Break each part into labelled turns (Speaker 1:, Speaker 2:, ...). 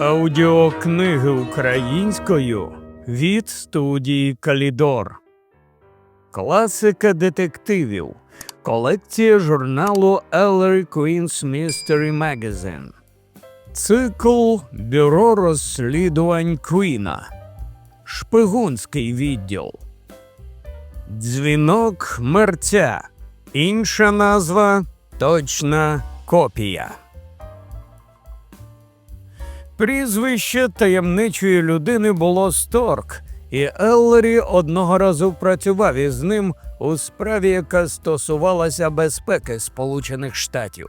Speaker 1: Аудіокниги українською від студії Калідор. Класика детективів. Колекція журналу Ellery Queen's Mystery Magazine. Цикл Бюро розслідувань Квіна. Шпигунський відділ. Дзвінок мерця. Інша назва точна копія. Прізвище таємничої людини було Сторк, і Еллері одного разу працював із ним у справі, яка стосувалася безпеки Сполучених Штатів.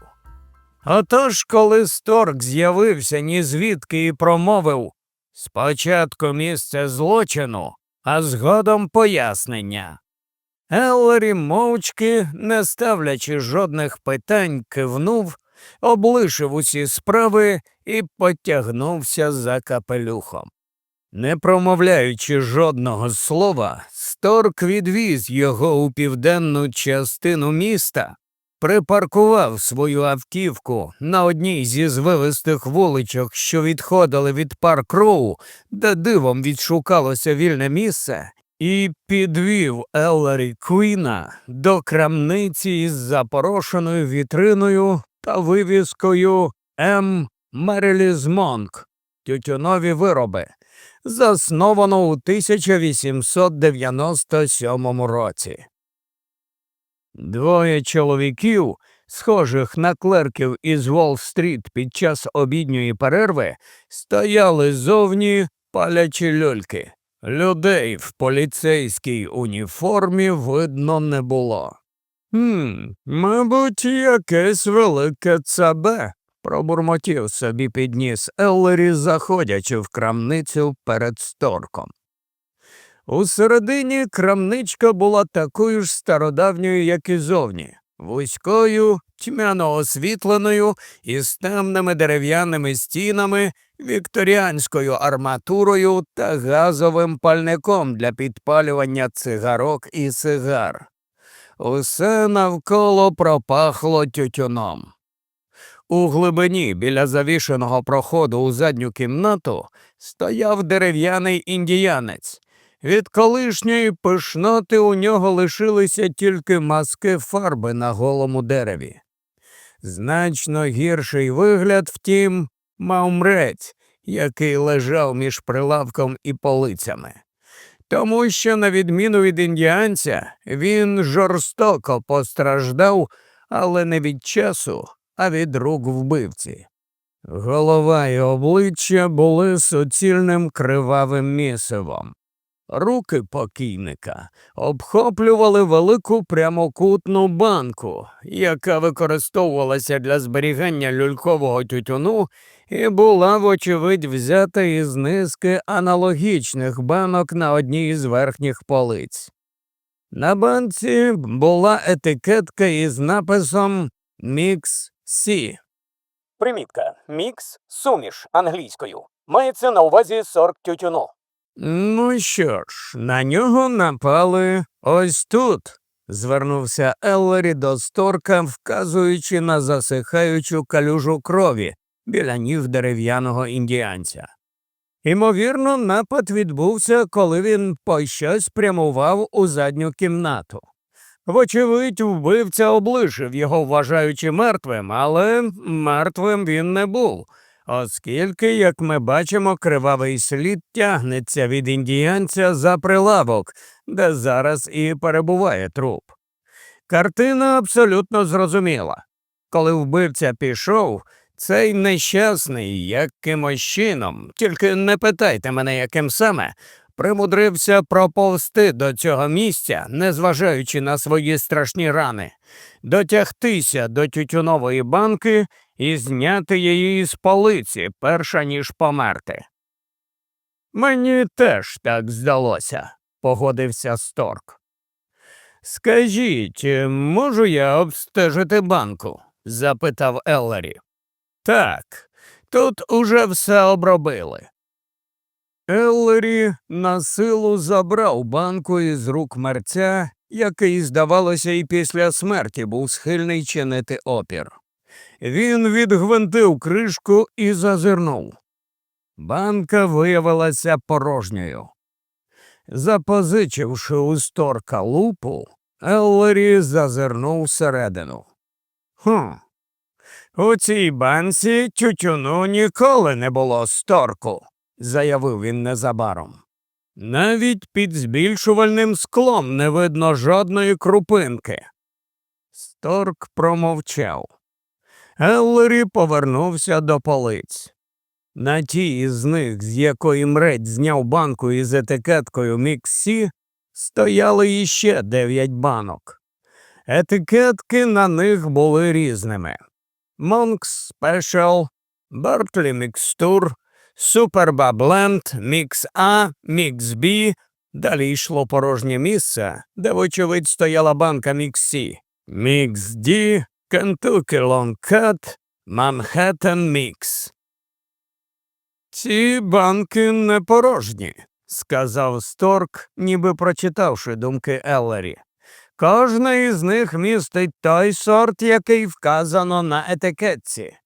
Speaker 1: Отож, коли Сторк з'явився ні звідки і промовив спочатку місце злочину, а згодом пояснення. Еллері мовчки, не ставлячи жодних питань, кивнув, облишив усі справи і потягнувся за капелюхом. Не промовляючи жодного слова, Сторк відвіз його у південну частину міста, припаркував свою автівку на одній зі звивистих вуличок, що відходили від парк Роу, де дивом відшукалося вільне місце, і підвів Еллері Квіна до крамниці із запорошеною вітриною та вивіскою М. Меріліз Монк тютюнові вироби, засновано у 1897 році. Двоє чоловіків, схожих на клерків із Уолл-стріт під час обідньої перерви, стояли зовні палячі люльки. Людей в поліцейській уніформі видно не було. «Хм, мабуть, якесь велике ЦБ, пробурмотів собі підніс Еллері, заходячи в крамницю перед сторком. Усередині крамничка була такою ж стародавньою, як і зовні, вузькою, тьмяно освітленою, із темними дерев'яними стінами, вікторіанською арматурою та газовим пальником для підпалювання цигарок і сигар. Усе навколо пропахло тютюном. У глибині біля завішеного проходу у задню кімнату стояв дерев'яний індіянець. Від колишньої пишноти у нього лишилися тільки маски фарби на голому дереві. Значно гірший вигляд, втім, мав мрець, який лежав між прилавком і полицями. Тому що, на відміну від індіанця, він жорстоко постраждав, але не від часу, а від рук вбивці. Голова і обличчя були суцільним кривавим місивом. Руки покійника обхоплювали велику прямокутну банку, яка використовувалася для зберігання люлькового тютюну і була, вочевидь, взята із низки аналогічних банок на одній із верхніх полиць. На банці була етикетка із написом Мікс Сі.
Speaker 2: Примітка. Мікс суміш англійською. Мається на увазі сорт тютюну.
Speaker 1: Ну що ж, на нього напали ось тут, звернувся Еллері до сторка, вказуючи на засихаючу калюжу крові біля ніг дерев'яного індіанця. Імовірно, напад відбувся, коли він по щось прямував у задню кімнату. Вочевидь, вбивця облишив його, вважаючи мертвим, але мертвим він не був, оскільки, як ми бачимо, кривавий слід тягнеться від індіянця за прилавок, де зараз і перебуває труп. Картина абсолютно зрозуміла. Коли вбивця пішов, цей нещасний, якимось чином, тільки не питайте мене, яким саме, примудрився проповзти до цього місця, незважаючи на свої страшні рани, дотягтися до тютюнової банки і зняти її з полиці, перша ніж померти. Мені теж так здалося, погодився Сторк. Скажіть, можу я обстежити банку? запитав Еллері. Так, тут уже все обробили. Еллері на силу забрав банку із рук мерця, який, здавалося, і після смерті був схильний чинити опір. Він відгвинтив кришку і зазирнув. Банка виявилася порожньою. Запозичивши у сторка лупу, Еллері зазирнув всередину. Хм. У цій банці тютюну ніколи не було сторку, заявив він незабаром. Навіть під збільшувальним склом не видно жодної крупинки. Сторк промовчав. Еллері повернувся до полиць. На тій із них, з якої мредь зняв банку із етикеткою Міксі, стояли іще дев'ять банок. Етикетки на них були різними. Монкс Спешл, Бертлі Мікстур, Суперба Бленд, Мікс А, Мікс Бі. Далі йшло порожнє місце, де, вочевидь, стояла банка Міксі. Мікс Ді, Кентукі Лонгкат, Манхеттен Мікс. Ці банки не порожні, сказав Сторк, ніби прочитавши думки Еллері. Кожна із них містить той сорт, який вказано на етикетці.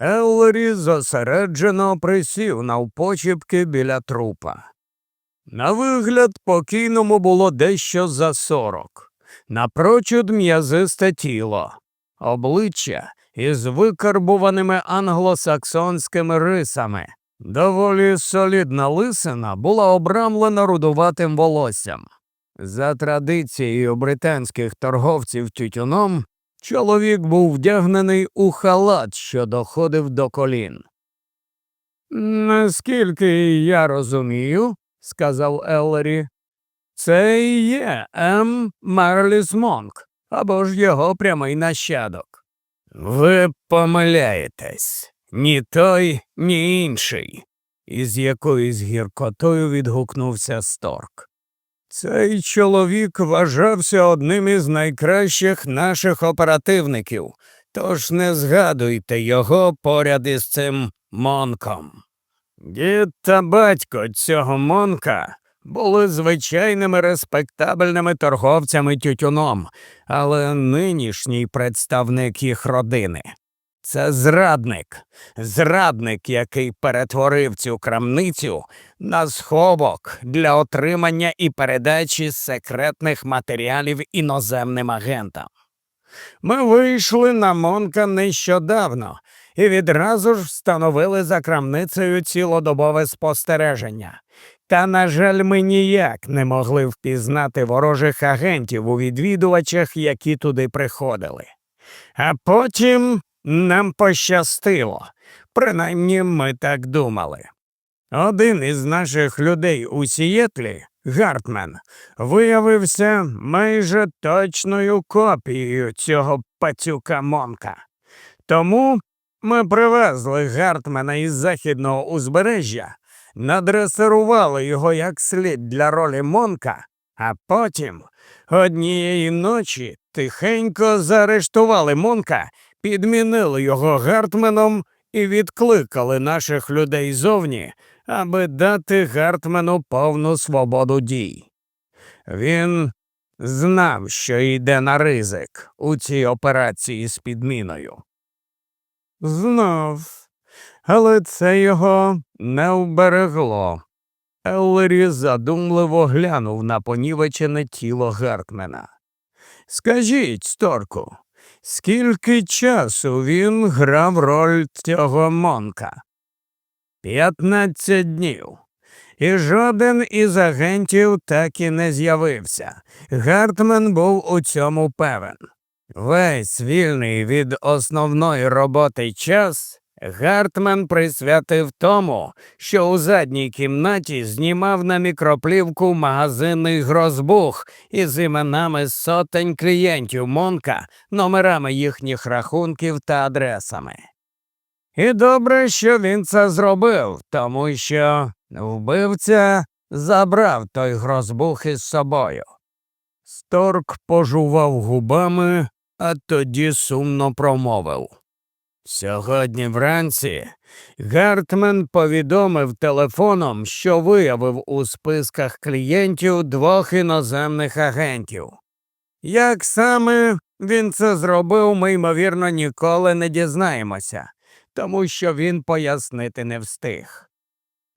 Speaker 1: Еллері зосереджено присів навпочіпки біля трупа. На вигляд покійному було дещо за сорок, напрочуд м'язисте тіло, обличчя із викарбуваними англосаксонськими рисами. Доволі солідна лисина була обрамлена рудуватим волоссям. За традицією британських торговців тютюном, чоловік був вдягнений у халат, що доходив до колін. Наскільки я розумію, сказав Еллері, це і є М. Марліс Монк, або ж його прямий нащадок. Ви помиляєтесь, ні той, ні інший, із якоюсь гіркотою відгукнувся Сторк. Цей чоловік вважався одним із найкращих наших оперативників, тож не згадуйте його поряд із цим Монком. Дід та батько цього Монка були звичайними респектабельними торговцями тютюном, але нинішній представник їх родини. Це зрадник, зрадник, який перетворив цю крамницю на сховок для отримання і передачі секретних матеріалів іноземним агентам. Ми вийшли на Монка нещодавно і відразу ж встановили за крамницею цілодобове спостереження. Та, на жаль, ми ніяк не могли впізнати ворожих агентів у відвідувачах, які туди приходили. А потім нам пощастило, принаймні ми так думали. Один із наших людей у Сієтлі, Гартмен, виявився майже точною копією цього пацюка Монка. Тому ми привезли Гартмена із західного узбережжя, надресирували його як слід для ролі Монка, а потім однієї ночі тихенько заарештували Монка, підмінили його Гартменом і відкликали наших людей зовні, аби дати Гартмену повну свободу дій. Він знав, що йде на ризик у цій операції з підміною. Знав, але це його не вберегло. Еллері задумливо глянув на понівечене тіло Гартмена. Скажіть, Сторку, скільки часу він грав роль цього Монка? П'ятнадцять днів. І жоден із агентів так і не з'явився. Гартмен був у цьому певен. Весь вільний від основної роботи час Гартмен присвятив тому, що у задній кімнаті знімав на мікроплівку магазинний грозбух із іменами сотень клієнтів Монка, номерами їхніх рахунків та адресами. І добре, що він це зробив, тому що вбивця забрав той грозбух із собою. Сторк пожував губами, а тоді сумно промовив. Сьогодні вранці Гартмен повідомив телефоном, що виявив у списках клієнтів двох іноземних агентів. Як саме він це зробив, ми, ймовірно, ніколи не дізнаємося, тому що він пояснити не встиг.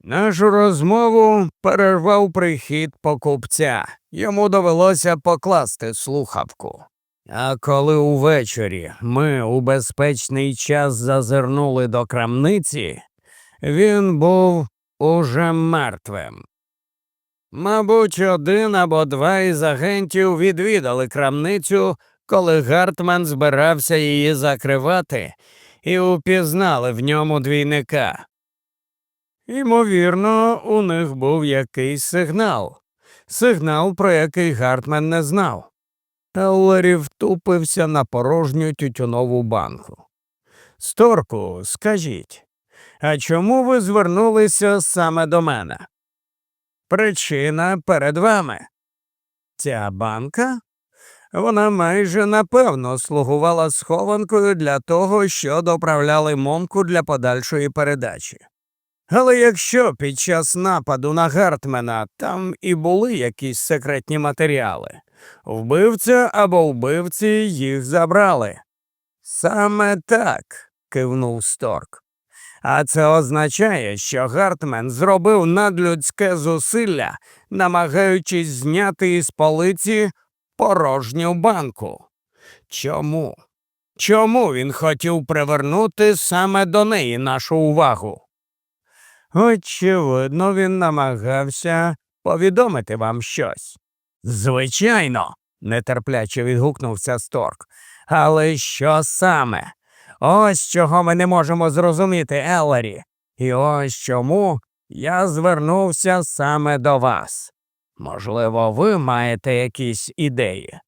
Speaker 1: Нашу розмову перервав прихід покупця. Йому довелося покласти слухавку. А коли увечері ми у безпечний час зазирнули до крамниці, він був уже мертвим. Мабуть, один або два із агентів відвідали крамницю, коли Гартман збирався її закривати, і упізнали в ньому двійника. Ймовірно, у них був якийсь сигнал. Сигнал, про який Гартман не знав. Еллері втупився на порожню тютюнову банку. Сторку, скажіть, а чому ви звернулися саме до мене? Причина перед вами. Ця банка? Вона майже напевно слугувала схованкою для того, що доправляли момку для подальшої передачі. Але якщо під час нападу на Гартмена там і були якісь секретні матеріали, вбивця або вбивці їх забрали. Саме так, кивнув Сторк. А це означає, що Гартмен зробив надлюдське зусилля, намагаючись зняти із полиці порожню банку. Чому? Чому він хотів привернути саме до неї нашу увагу? Очевидно, він намагався повідомити вам щось. Звичайно, нетерпляче відгукнувся Сторк. Але що саме? Ось чого ми не можемо зрозуміти, Еллері. І ось чому я звернувся саме до вас. Можливо, ви маєте якісь ідеї?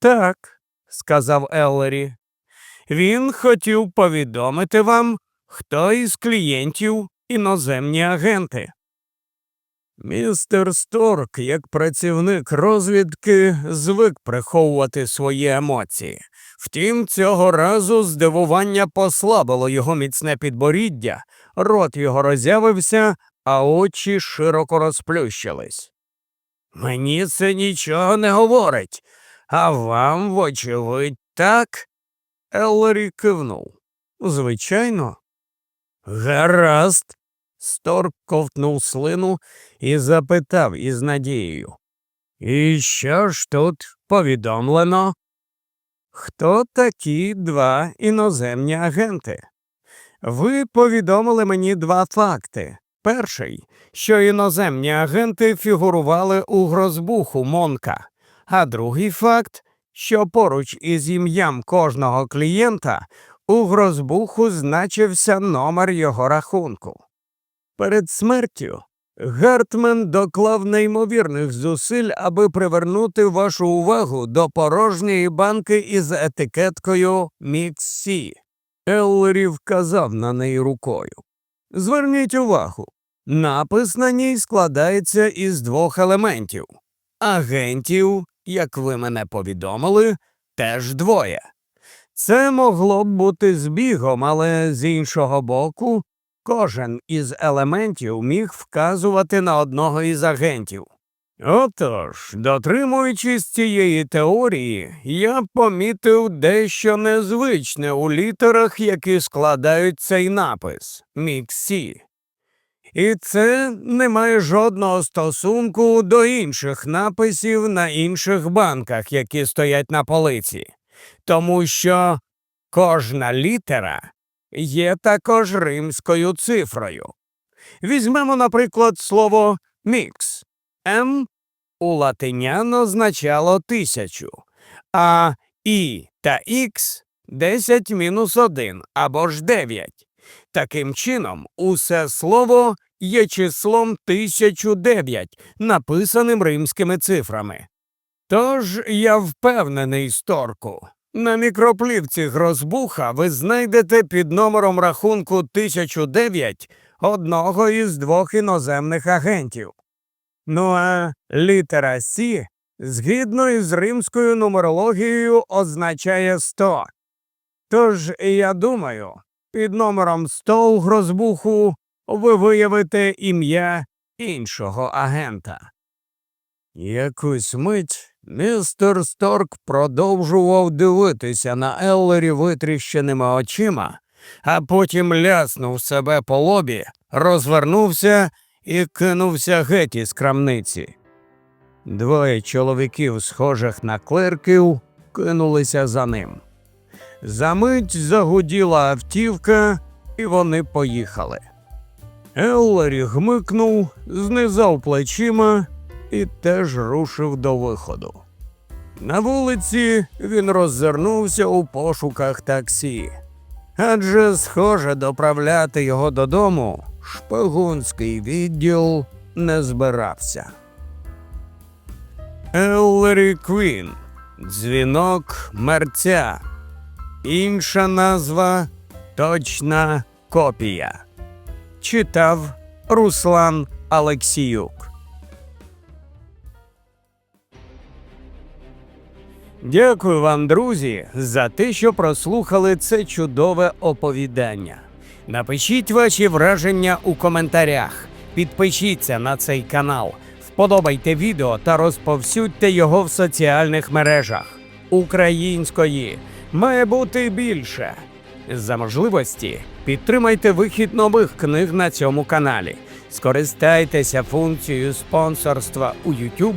Speaker 1: Так, сказав Еллері. Він хотів повідомити вам, хто із клієнтів іноземні агенти. Містер Сторк, як працівник розвідки, звик приховувати свої емоції. Втім, цього разу здивування послабило його міцне підборіддя, рот його роззявився, а очі широко розплющились. Мені це нічого не говорить, а вам, вочевидь, так? Еллері кивнув. Звичайно. Гаразд. Сторк ковтнув слину і запитав із надією. І що ж тут повідомлено? Хто такі два іноземні агенти? Ви повідомили мені два факти. Перший, що іноземні агенти фігурували у грозбуху Монка, а другий факт, що поруч із ім'ям кожного клієнта у грозбуху значився номер його рахунку. Перед смертю Гартман доклав неймовірних зусиль, аби привернути вашу увагу до порожньої банки із етикеткою Міксі. Еллері вказав на неї рукою. Зверніть увагу, напис на ній складається із двох елементів. Агентів, як ви мене повідомили, теж двоє. Це могло б бути збігом, але з іншого боку, кожен із елементів міг вказувати на одного із агентів. Отож, дотримуючись цієї теорії, я помітив дещо незвичне у літерах, які складають цей напис Міксі. І це не має жодного стосунку до інших написів на інших банках, які стоять на полиці, тому що кожна літера є також римською цифрою. Візьмемо, наприклад, слово мікс. М у латинян означало тисячу, а І та Х 10 мінус 1 або ж 9. Таким чином, усе слово є числом 1009, написаним римськими цифрами. Тож я впевнений, Сторку, на мікроплівці Грозбуха ви знайдете під номером рахунку 1009 одного із двох іноземних агентів. Ну а літера Сі, згідно із римською нумерологією, означає 100. Тож я думаю, під номером 100 у Грозбуху ви виявите ім'я іншого агента. Якусь мить містер Сторк продовжував дивитися на Еллері витріщеними очима, а потім ляснув себе по лобі, розвернувся і кинувся геть із крамниці. Двоє чоловіків, схожих на клерків, кинулися за ним. Замить загуділа автівка, і вони поїхали. Еллері гмикнув, знизав плечима і теж рушив до виходу. На вулиці він роззирнувся у пошуках таксі. Адже, схоже, доправляти його додому шпигунський відділ не збирався. Еллері Квін. Дзвінок мерця. Інша назва точна копія. Читав Руслан Алексіюк. Дякую вам, друзі, за те, що прослухали це чудове оповідання. Напишіть ваші враження у коментарях, підпишіться на цей канал, вподобайте відео та розповсюдьте його в соціальних мережах. Української має бути більше. За можливості підтримайте вихід нових книг на цьому каналі. Скористайтеся функцією спонсорства у YouTube